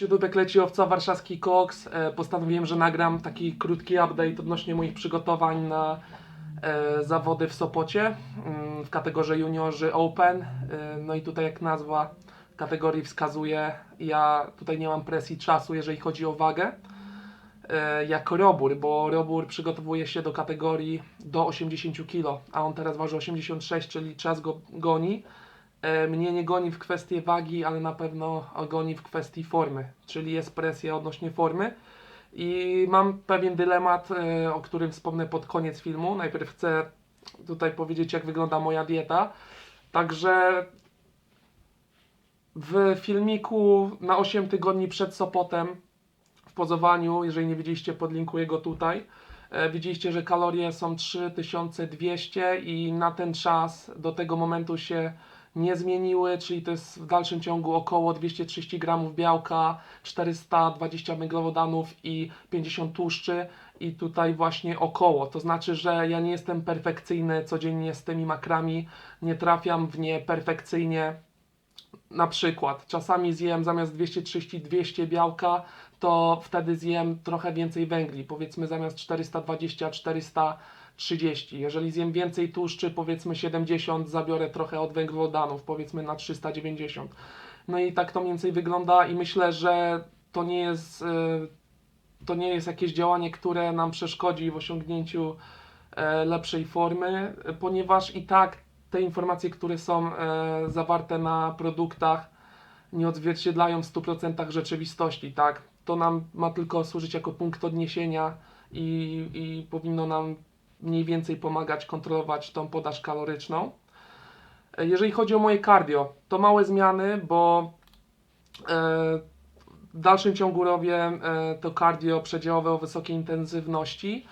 YouTube leci owca warszawski koks. E, postanowiłem, że nagram taki krótki update odnośnie moich przygotowań na e, zawody w Sopocie mm, w kategorii juniorzy Open. E, no i tutaj jak nazwa kategorii wskazuje, ja tutaj nie mam presji czasu, jeżeli chodzi o wagę. E, jak Robur, bo Robur przygotowuje się do kategorii do 80 kg, a on teraz waży 86, czyli czas go goni. E, Mnie nie goni w kwestii wagi, ale na pewno goni w kwestii formy, czyli jest presja odnośnie formy. I mam pewien dylemat, e, o którym wspomnę pod koniec filmu. Najpierw chcę tutaj powiedzieć, jak wygląda moja dieta. Także w filmiku na 8 tygodni przed Sopotem w pozowaniu, jeżeli nie widzieliście, podlinkuję go tutaj. E, Widzieliście, że kalorie są 3200 i na ten czas do tego momentu się nie zmieniły, czyli to jest w dalszym ciągu około 230 gramów białka, 420 węglowodanów i 50 tłuszczy i tutaj właśnie około. To znaczy, że ja nie jestem perfekcyjny codziennie z tymi makrami, nie trafiam w nie perfekcyjnie. Na przykład, czasami zjem zamiast 230-200 białka, to wtedy zjem trochę więcej węgli, powiedzmy zamiast 420-430. Jeżeli zjem więcej tłuszczy, powiedzmy 70, zabiorę trochę od węglowodanów, powiedzmy na 390. No i tak to mniej więcej wygląda i myślę, że to nie jest, y, to nie jest jakieś działanie, które nam przeszkodzi w osiągnięciu e, lepszej formy, ponieważ i tak te informacje, które są e, zawarte na produktach, nie odzwierciedlają w 100% rzeczywistości, tak? To nam ma tylko służyć jako punkt odniesienia i, i powinno nam mniej więcej pomagać kontrolować tą podaż kaloryczną. E, Jeżeli chodzi o moje cardio, to małe zmiany, bo e, w dalszym ciągu robię e, to cardio przedziałowe o wysokiej intensywności,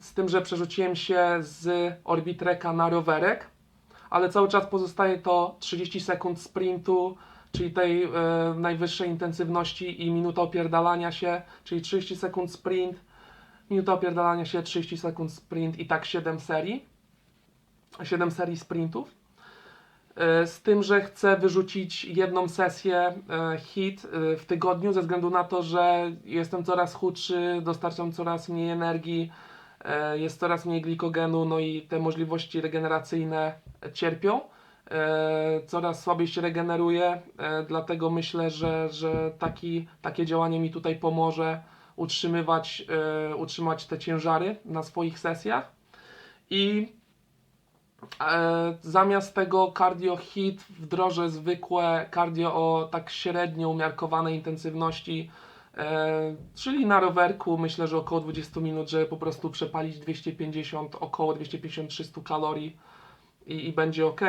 z tym, że przerzuciłem się z Orbitreka na rowerek, ale cały czas pozostaje to 30 sekund sprintu, czyli tej najwyższej intensywności i minuta opierdalania się, czyli 30 sekund sprint, minuta opierdalania się, 30 sekund sprint i tak 7 serii, 7 serii sprintów. E, Z tym, że chcę wyrzucić jedną sesję e, hit e, w tygodniu, ze względu na to, że jestem coraz chudszy, dostarczam coraz mniej energii, jest coraz mniej glikogenu, no i te możliwości regeneracyjne cierpią. Coraz słabiej się regeneruję, dlatego myślę, że, że taki, takie działanie mi tutaj pomoże utrzymywać, e, utrzymać te ciężary na swoich sesjach. I E, zamiast tego cardio hit wdrożę zwykłe cardio o tak średnio umiarkowanej intensywności, e, czyli na rowerku myślę, że około 20 minut, żeby po prostu przepalić 250, około 250-300 kalorii i, i będzie ok.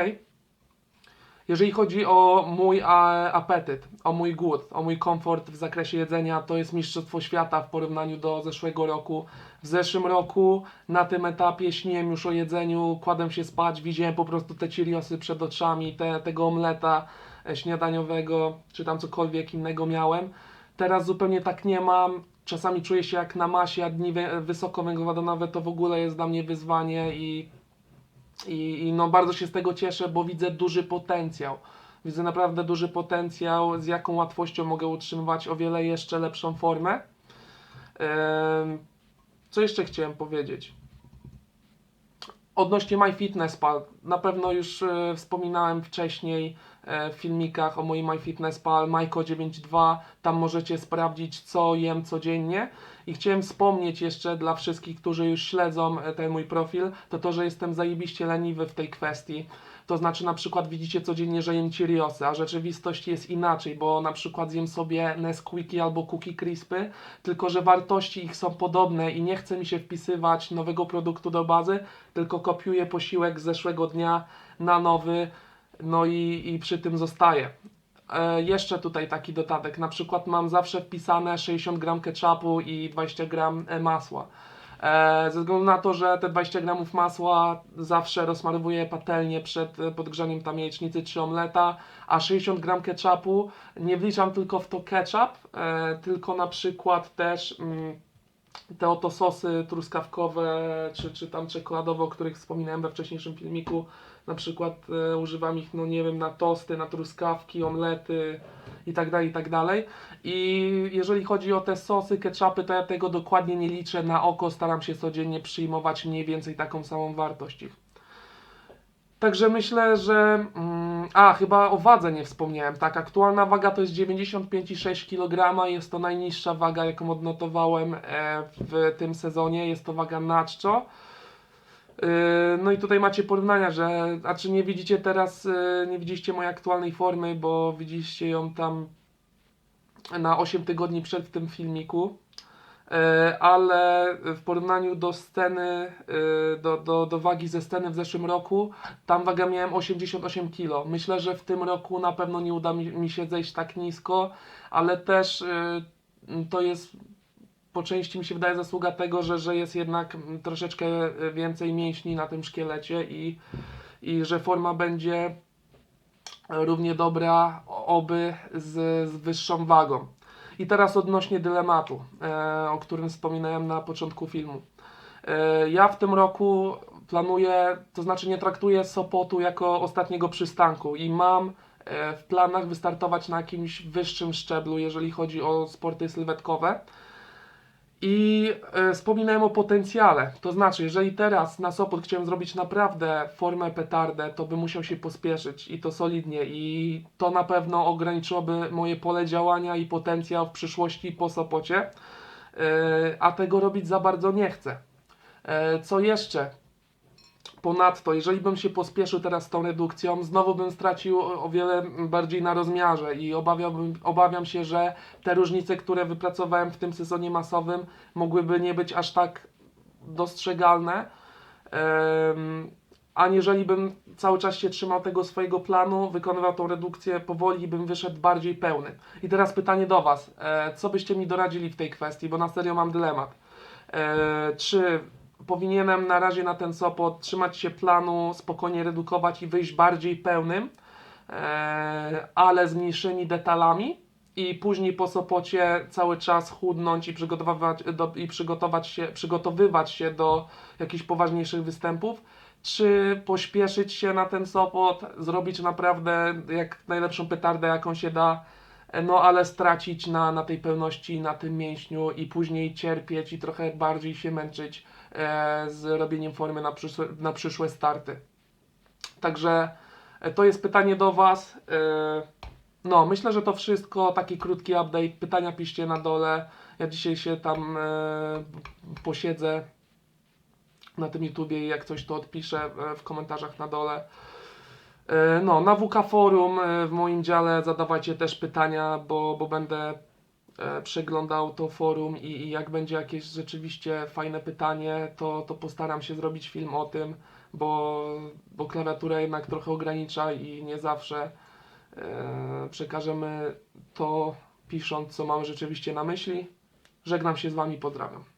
Jeżeli chodzi o mój a, apetyt, o mój głód, o mój komfort w zakresie jedzenia, to jest Mistrzostwo Świata w porównaniu do zeszłego roku. W zeszłym roku na tym etapie śniłem już o jedzeniu, kładłem się spać, widziałem po prostu te Cheeriosy przed oczami, te, tego omleta e, śniadaniowego, czy tam cokolwiek innego miałem. Teraz zupełnie tak nie mam. Czasami czuję się jak na masie, a dni wy- wysokowęglowodanowe to w ogóle jest dla mnie wyzwanie i i, I no bardzo się z tego cieszę, bo widzę duży potencjał. Widzę naprawdę duży potencjał, z jaką łatwością mogę utrzymywać o wiele jeszcze lepszą formę. Co jeszcze chciałem powiedzieć? Odnośnie MyFitnessPal, na pewno już e, wspominałem wcześniej e, w filmikach o moim MyFitnessPal, Majko92, tam możecie sprawdzić co jem codziennie i chciałem wspomnieć jeszcze dla wszystkich, którzy już śledzą e, ten mój profil, to to, że jestem zajebiście leniwy w tej kwestii. To znaczy na przykład widzicie codziennie, że jem Cheeriosy, a rzeczywistość jest inaczej, bo na przykład zjem sobie Nesquiki albo Cookie Crispy, tylko że wartości ich są podobne i nie chce mi się wpisywać nowego produktu do bazy, tylko kopiuję posiłek z zeszłego dnia na nowy, no i, i przy tym zostaję. E, jeszcze tutaj taki dodatek, na przykład mam zawsze wpisane 60 gram ketchupu i 20 gram e, masła. E, ze względu na to, że te 20 gramów masła zawsze rozmarowuję patelnię przed e, podgrzaniem tam jajecznicy czy omleta, a 60 gram ketchupu nie wliczam tylko w to ketchup, e, tylko na przykład też mm, te oto sosy truskawkowe czy, czy tam czekoladowe, o których wspominałem we wcześniejszym filmiku, Na przykład e, używam ich, no nie wiem, na tosty, na truskawki, omlety i tak dalej, i tak dalej. I jeżeli chodzi o te sosy, ketchupy, to ja tego dokładnie nie liczę na oko, staram się codziennie przyjmować mniej więcej taką samą wartość ich. Także myślę, że. Mm, a, chyba o wadze nie wspomniałem. Tak, aktualna waga to jest 95,6 kg. Jest to najniższa waga, jaką odnotowałem e, w tym sezonie. Jest to waga naczczo. Yy, No i tutaj macie porównania, że. A czy nie widzicie teraz, yy, nie widzieliście mojej aktualnej formy, bo widzieliście ją tam na 8 tygodni przed tym filmiku. Yy, Ale w porównaniu do sceny, do, do, do wagi ze sceny w zeszłym roku, tam waga miałem 88 kg. Myślę, że w tym roku na pewno nie uda mi, mi się zejść tak nisko, ale też to jest po części mi się wydaje zasługa tego, że, że jest jednak mm, troszeczkę y, więcej mięśni na tym szkielecie i, i że forma będzie równie dobra, oby z, z wyższą wagą. I teraz odnośnie dylematu, e, o którym wspominałem na początku filmu. E, ja w tym roku planuję, to znaczy nie traktuję Sopotu jako ostatniego przystanku i mam e, w planach wystartować na jakimś wyższym szczeblu, jeżeli chodzi o sporty sylwetkowe. I e, wspominałem o potencjale. To znaczy, jeżeli teraz na Sopot chciałem zrobić naprawdę formę petardę, to bym musiał się pospieszyć i to solidnie. I to na pewno ograniczyłoby moje pole działania i potencjał w przyszłości po Sopocie. E, a tego robić za bardzo nie chcę. E, co jeszcze? Ponadto, jeżeli bym się pospieszył teraz z tą redukcją, znowu bym stracił o wiele bardziej na rozmiarze i obawiam się, że te różnice, które wypracowałem w tym sezonie masowym, mogłyby nie być aż tak dostrzegalne. Em, aniżeli bym cały czas się trzymał tego swojego planu, wykonywał tą redukcję powoli bym wyszedł bardziej pełny. I teraz pytanie do Was, e, co byście mi doradzili w tej kwestii, bo na serio mam dylemat. E, czy powinienem na razie na ten Sopot trzymać się planu, spokojnie redukować i wyjść bardziej pełnym, e, ale z mniejszymi detalami i później po Sopocie cały czas chudnąć i przygotowywać, do, i przygotować się, przygotowywać się do jakichś poważniejszych występów, czy pośpieszyć się na ten Sopot, zrobić naprawdę jak najlepszą petardę jaką się da, no ale stracić na, na tej pełności, na tym mięśniu i później cierpieć i trochę bardziej się męczyć e, z robieniem formy na przyszłe, na przyszłe starty. Także e, to jest pytanie do Was. E, no, myślę, że to wszystko. Taki krótki update. Pytania piszcie na dole. Ja dzisiaj się tam e, posiedzę na tym YouTubie i jak coś to odpiszę e, w komentarzach na dole. E, No, na WK Forum e, w moim dziale zadawajcie też pytania, bo, bo będę e, przeglądał to forum i, i jak będzie jakieś rzeczywiście fajne pytanie, to, to postaram się zrobić film o tym, bo, bo klawiatura jednak trochę ogranicza i nie zawsze e, przekażemy to pisząc, co mamy rzeczywiście na myśli. Żegnam się z Wami, pozdrawiam.